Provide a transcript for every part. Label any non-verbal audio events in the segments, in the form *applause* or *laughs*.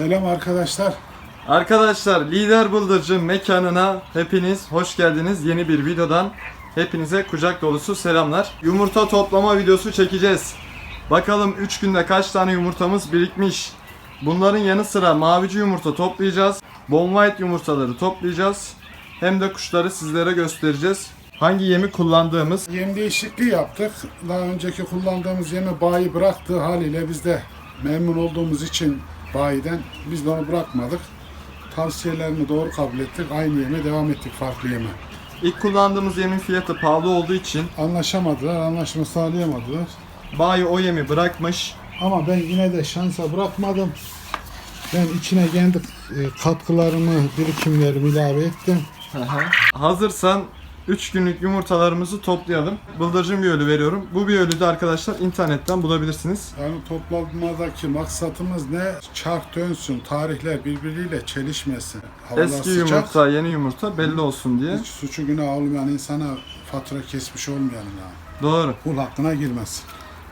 Selam arkadaşlar. Arkadaşlar Lider Bıldırcın mekanına hepiniz hoş geldiniz. Yeni bir videodan hepinize kucak dolusu selamlar. Yumurta toplama videosu çekeceğiz. Bakalım 3 günde kaç tane yumurtamız birikmiş. Bunların yanı sıra mavici yumurta toplayacağız. Bon white yumurtaları toplayacağız. Hem de kuşları sizlere göstereceğiz. Hangi yemi kullandığımız Yem değişikliği yaptık. Daha önceki kullandığımız yemi bayi bıraktığı haliyle biz de memnun olduğumuz için bayiden biz de onu bırakmadık. Tavsiyelerini doğru kabul ettik. Aynı yeme devam ettik farklı yeme. ilk kullandığımız yemin fiyatı pahalı olduğu için Anlaşamadılar, anlaşma sağlayamadılar. bayi o yemi bırakmış. Ama ben yine de şansa bırakmadım. Ben içine kendi e, katkılarımı, birikimlerimi ilave ettim. Hazırsan 3 günlük yumurtalarımızı toplayalım. Bıldırcın bir ölü veriyorum. Bu bir ölü de arkadaşlar internetten bulabilirsiniz. Yani toplamadaki maksatımız ne? Çark dönsün, tarihler birbiriyle çelişmesin. Havalar Eski sıcak. yumurta, yeni yumurta belli olsun diye. Hiç suçu günah olmayan insana fatura kesmiş olmayalım yani. Doğru. Kul hakkına girmez.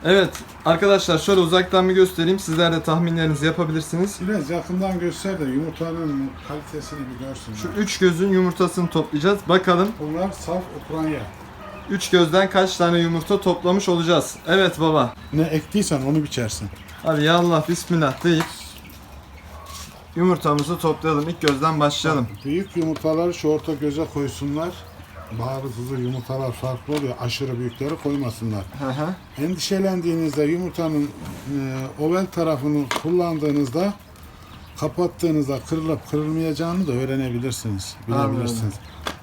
Evet arkadaşlar şöyle uzaktan bir göstereyim. Sizler de tahminlerinizi yapabilirsiniz. Biraz yakından göster de yumurtanın kalitesini bir görsün. Şu üç gözün yumurtasını toplayacağız. Bakalım Bunlar saf Ukrayna. üç gözden kaç tane yumurta toplamış olacağız. Evet baba. Ne ektiysen onu biçersin. Hadi ya Allah bismillah deyip yumurtamızı toplayalım. İlk gözden başlayalım. Büyük yumurtaları şu orta göze koysunlar. Bazı yumurtalar farklı oluyor. Aşırı büyükleri koymasınlar. Hı hı. Endişelendiğinizde yumurtanın e, oval tarafını kullandığınızda kapattığınızda kırılıp kırılmayacağını da öğrenebilirsiniz, bilebilirsiniz.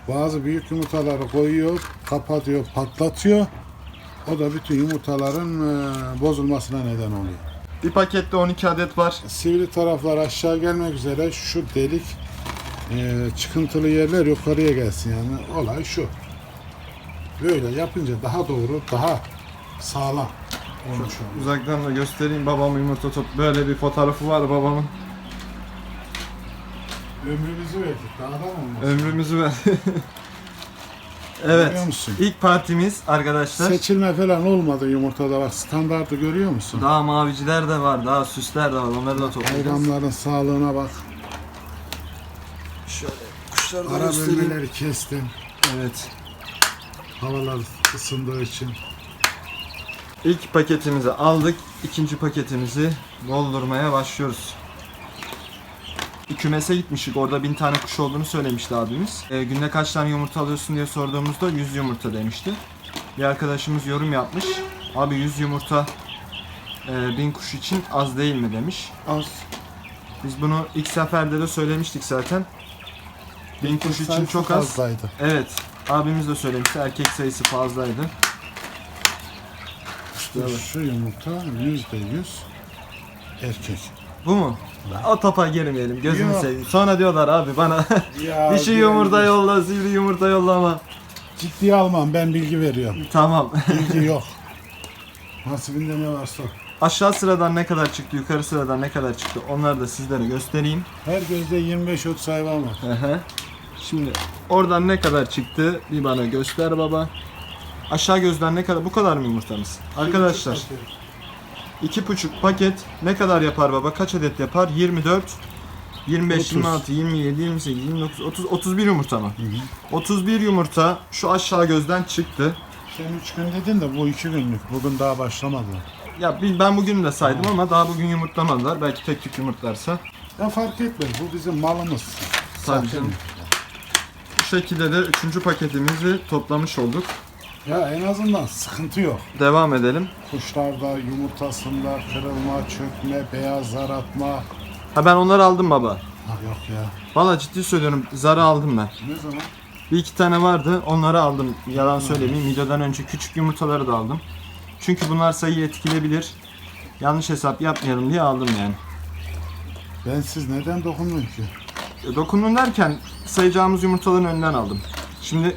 Bazı büyük yumurtaları koyuyor, kapatıyor, patlatıyor. O da bütün yumurtaların e, bozulmasına neden oluyor. Bir pakette 12 adet var. Sivri taraflar aşağı gelmek üzere şu delik e, çıkıntılı yerler yukarıya gelsin yani olay şu. Böyle yapınca daha doğru, daha sağlam olmuş oluyor. Uzaktan da göstereyim babamın yumurta top. Böyle bir fotoğrafı var babamın. Ömrümüzü verdik. Daha da mı olmaz? Ömrümüzü ver. *laughs* Görüyor evet. musun? İlk partimiz arkadaşlar. Seçilme falan olmadı yumurtada bak standartı görüyor musun? Daha maviciler de var, daha süsler de var. Onları da toplayacağız. Hayvanların sağlığına bak. Şöyle kuşları da Ara göstereyim. bölmeleri kestim. Evet. Havalar ısındığı için. İlk paketimizi aldık. İkinci paketimizi doldurmaya başlıyoruz. Bir kümese gitmiştik. Orada bin tane kuş olduğunu söylemişti abimiz. E, günde kaç tane yumurta alıyorsun diye sorduğumuzda 100 yumurta demişti. Bir arkadaşımız yorum yapmış. Abi 100 yumurta e, bin kuş için az değil mi demiş. Az. Biz bunu ilk seferde de söylemiştik zaten. Bin kuş için çok az. fazlaydı. Evet. Abimiz de söylemişti. Erkek sayısı fazlaydı. Evet. Şu yumurta yüzde yüz erkek. Bu mu? O topa girmeyelim. Gözünü Yok. seveyim. Sonra diyorlar abi bana *laughs* Ya, dişi yumurta yolla, sivri yumurta yollama. Ciddiye almam ben bilgi veriyorum. Tamam. Bilgi *laughs* yok. Nasibinde ne varsa. Aşağı sıradan ne kadar çıktı, yukarı sıradan ne kadar çıktı onları da sizlere göstereyim. Her gözde 25-30 hayvan var. Hı hı. Şimdi oradan ne kadar çıktı bir bana göster baba. Aşağı gözden ne kadar? Bu kadar mı yumurtamız? Arkadaşlar iki buçuk paket ne kadar yapar baba? Kaç adet yapar? 24 25, 30. 26, 27, 28, 29, 30, 31 yumurta mı? 31 yumurta şu aşağı gözden çıktı. Sen 3 gün dedin de bu 2 günlük. Bugün daha başlamadı. Ya ben bugün de saydım ama daha bugün yumurtlamadılar. Belki tek tük yumurtlarsa. Ya fark etmez. Bu bizim malımız. Tabii Zaten. canım. Bu şekilde de üçüncü paketimizi toplamış olduk. Ya en azından sıkıntı yok. Devam edelim. Kuşlarda, yumurtasında kırılma, çökme, beyaz zar atma. Ha ben onları aldım baba. Ha yok ya. Valla ciddi söylüyorum zarı aldım ben. Ne zaman? Bir iki tane vardı onları aldım. Yalan söylemeyeyim. Videodan önce küçük yumurtaları da aldım. Çünkü bunlar sayıyı etkileyebilir. Yanlış hesap yapmayalım diye aldım yani. Ben siz neden dokundun ki? E, Dokundum derken sayacağımız yumurtaların önünden aldım. Şimdi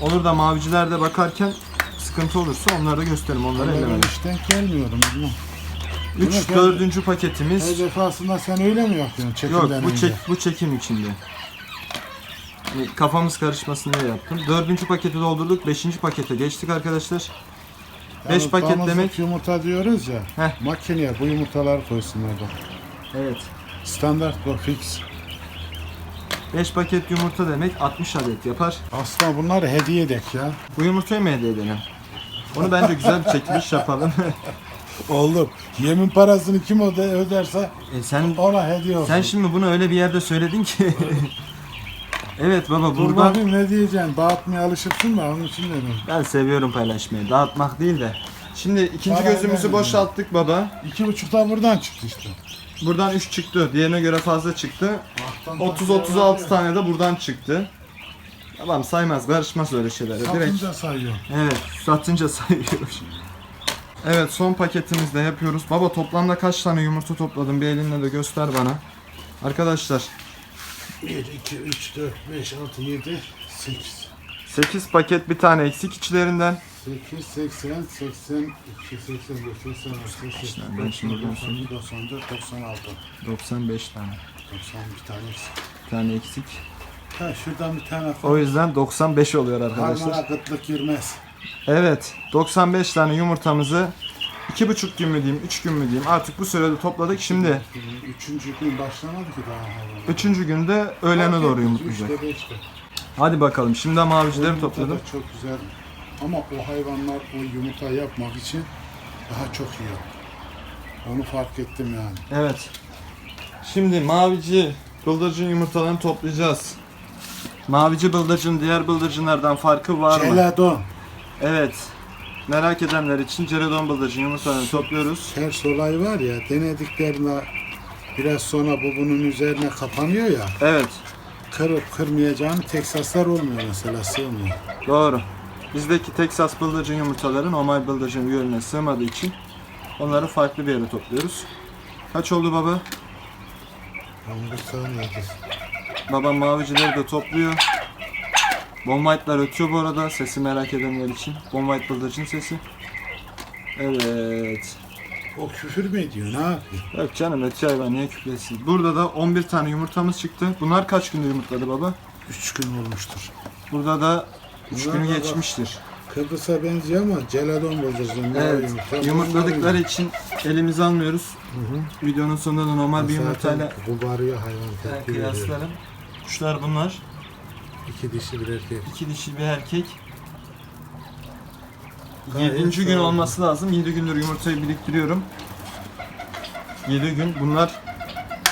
olur da mavicilerde bakarken sıkıntı olursa onları da gösteririm. Onları Ben ellemedim. hiç denk gelmiyorum. oğlum. 3 Bunu- dördüncü Her paketimiz. defasında sen öyle mi yapıyorsun Yok çekimden bu önce? çek bu çekim içinde. Yani kafamız karışmasın diye yaptım. Dördüncü paketi doldurduk. Beşinci pakete geçtik arkadaşlar. Yani beş paket damızlık demek- yumurta diyoruz ya. Heh. Makineye bu yumurtaları koysunlar bak. Evet. Standart bu fix. 5 paket yumurta demek 60 adet yapar. Aslında bunları hediye edek ya. Bu yumurtayı mı hediye edelim? Onu bence güzel bir çekiliş yapalım. *laughs* Olur. Yemin parasını kim öde- öderse e sen ona hediye olsun. sen şimdi bunu öyle bir yerde söyledin ki. *laughs* evet baba Dur burada bakayım ne diyeceksin? Dağıtmaya alışıksın da onun için dedim. ben seviyorum paylaşmayı. Dağıtmak değil de. Şimdi ikinci Para gözümüzü vermedim. boşalttık baba. İki buçukta buradan çıktı işte. Buradan 3 çıktı. Diğerine göre fazla çıktı. Alttan 30-36 tane de buradan çıktı. Tamam saymaz, karışmaz öyle şeylere. Direkt Satınca sayıyor. Evet, satınca sayıyoruz. Evet, son paketimizde yapıyoruz. Baba toplamda kaç tane yumurta topladın? Bir elinle de göster bana. Arkadaşlar, 1, 2, 3, 4, 5, 6, 7, 8. 8 paket bir tane eksik içlerinden. 8, 80, 82, 85, 86, 88, ben şimdi buradan 90, 94, 96. 95 tane. 91 tane eksik. Bir tane eksik. Ha şuradan bir tane O yüzden 95 oluyor arkadaşlar. Harmana kıtlık girmez. Evet, 95 tane yumurtamızı 2,5 gün mü diyeyim, 3 gün mü diyeyim artık bu sürede topladık. Şimdi Üçüncü gün başlamadı ki daha hayvan. 3. günde öğlene doğru yumurtlayacak. Üçte beşte. Hadi bakalım. Şimdi O mavicileri yumurta da topladım. Çok güzel. Ama o hayvanlar o yumurta yapmak için daha çok iyi. Onu fark ettim yani. Evet. Şimdi mavici bıldırcın yumurtalarını toplayacağız. Mavici bıldırcın diğer bıldırcınlardan farkı var mı? Celadon. Evet. Merak edenler için celadon bıldırcın yumurtalarını topluyoruz. Ters olay var ya denediklerinde biraz sonra bu bunun üzerine kapanıyor ya Evet. kırıp kırmayacağını Teksaslar olmuyor mesela sığmıyor. Doğru. Bizdeki Texas bıldırcın yumurtaları normal bıldırcın üyelerine sığmadığı için onları farklı bir yere topluyoruz. Kaç oldu baba? 11 saniyede. Babam mavicileri de topluyor. Bombight'lar ötüyor bu arada sesi merak edenler için. Bombight bıldırcın sesi. Evet. O küfür mü ediyor ne yapıyor? Yok canım ötüyor hayvan niye küflesin. Burada da 11 tane yumurtamız çıktı. Bunlar kaç günde yumurtladı baba? 3 gün olmuştur. Burada da 3 Bunlar günü da bak- geçmiştir. Kıbrıs'a benziyor ama celadon bıldırcın. Evet. Yumurtladıkları için elimize almıyoruz. Videonun sonunda da normal bir yumurtayla Bu bağırıyor hayvan tepki veriyor. kıyaslarım. Kuşlar bunlar. İki dişi bir erkek. İki dişi bir erkek. Gayet 7. gün olması lazım. 7 gündür yumurtayı biriktiriyorum. 7 gün. Bunlar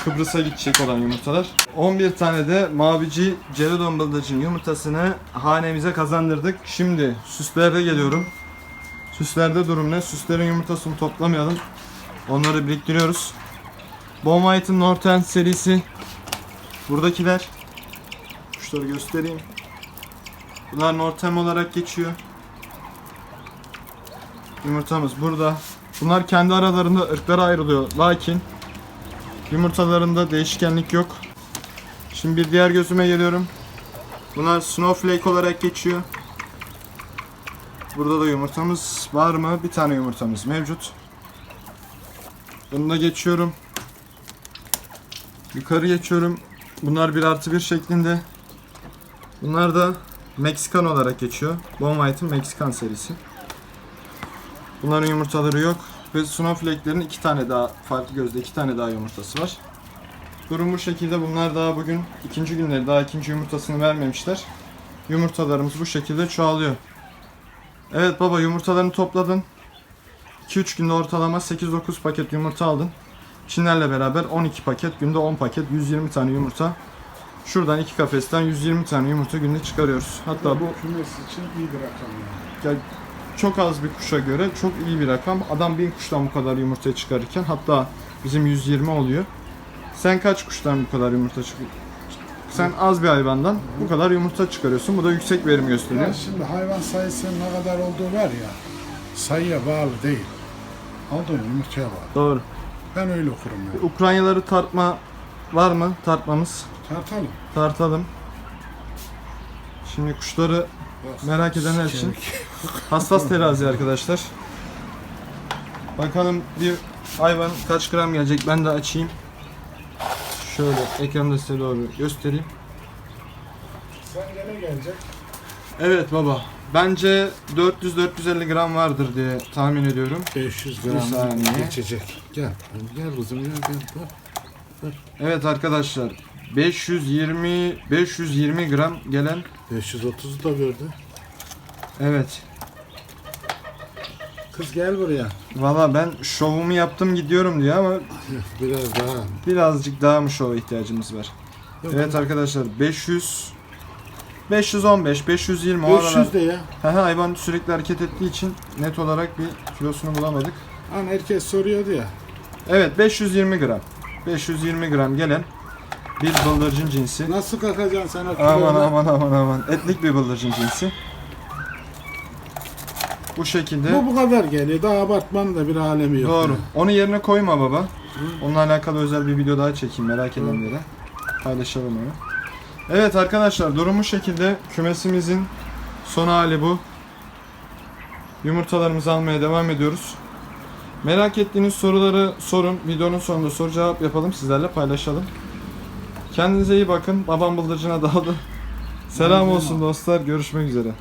Kıbrıs'a gidecek olan yumurtalar. 11 tane de mavici celadon bıldırcın yumurtasını hanemize kazandırdık. Şimdi süslerde geliyorum. Süslerde durum ne? Süslerin yumurtasını toplamayalım. Onları biriktiriyoruz. Bon White'ın Northern serisi. Buradakiler. Kuşları göstereyim. Bunlar Northern olarak geçiyor. Yumurtamız burada. Bunlar kendi aralarında ırklara ayrılıyor. Lakin yumurtalarında değişkenlik yok. Şimdi bir diğer gözüme geliyorum. Bunlar snowflake olarak geçiyor. Burada da yumurtamız var mı? Bir tane yumurtamız mevcut. Bunu geçiyorum. Yukarı geçiyorum. Bunlar bir artı bir şeklinde. Bunlar da Meksikan olarak geçiyor. Bon White'ın Meksikan serisi. Bunların yumurtaları yok. Ve snowflake'lerin iki tane daha farklı gözde iki tane daha yumurtası var. Durum bu şekilde. Bunlar daha bugün ikinci günleri daha ikinci yumurtasını vermemişler. Yumurtalarımız bu şekilde çoğalıyor. Evet baba yumurtalarını topladın. 2-3 günde ortalama 8-9 paket yumurta aldın. Çinlerle beraber 12 paket, günde 10 paket, 120 tane yumurta. Şuradan iki kafesten 120 tane yumurta günde çıkarıyoruz. Hatta bu kümes için iyi bir rakam yani. yani çok az bir kuşa göre çok iyi bir rakam. Adam bin kuştan bu kadar yumurta çıkarırken hatta bizim 120 oluyor. Sen kaç kuştan bu kadar yumurta çıkıyorsun? Sen az bir hayvandan bu kadar yumurta çıkarıyorsun. Bu da yüksek verim gösteriyor. Ya şimdi hayvan sayısının ne kadar olduğu var ya sayıya bağlı değil. Aldığın yumurtaya bağlı. Doğru. Ben öyle okurum yani. Ukraynaları tartma var mı? Tartmamız. Tartalım. Tartalım. Şimdi kuşları Bak, Merak edenler için. *laughs* hassas terazi arkadaşlar. Bakalım bir hayvan kaç gram gelecek ben de açayım. Şöyle ekranda size doğru göstereyim. Sen gene gelecek. Evet baba. Bence 400-450 gram vardır diye tahmin ediyorum. 500 Bir gram geçecek. Gel. Gel kızım gel gel. gel. Evet arkadaşlar 520 520 gram gelen 530'u da verdi. evet Kız gel buraya. Valla ben şovumu yaptım gidiyorum diyor ama *laughs* Biraz daha. birazcık daha mı şova ihtiyacımız var? Yok, Evet arkadaşlar 500 515 520 o aralar 500 de ya. Haha, hayvan sürekli hareket ettiği için net olarak bir kilosunu bulamadık. Hani herkes soruyordu ya. Evet 520 gram 520 gram gelen bir bıldırcın cinsi. Nasıl kakacaksın sen Aman aman aman aman etlik bir bıldırcın cinsi. Bu şekilde. Bu bu kadar geliyor. Daha abartmanın da bir alemi yok. Doğru. yani. Onu yerine koyma baba. Onunla alakalı özel bir video daha çekeyim merak edenlere. Paylaşalım onu. Evet arkadaşlar durumu şekilde kümesimizin son hali bu. Yumurtalarımızı almaya devam ediyoruz. Merak ettiğiniz soruları sorun. Videonun sonunda soru cevap yapalım sizlerle paylaşalım. Kendinize iyi bakın. Babam bıldırcına daldı. Selam olsun dostlar. Görüşmek üzere.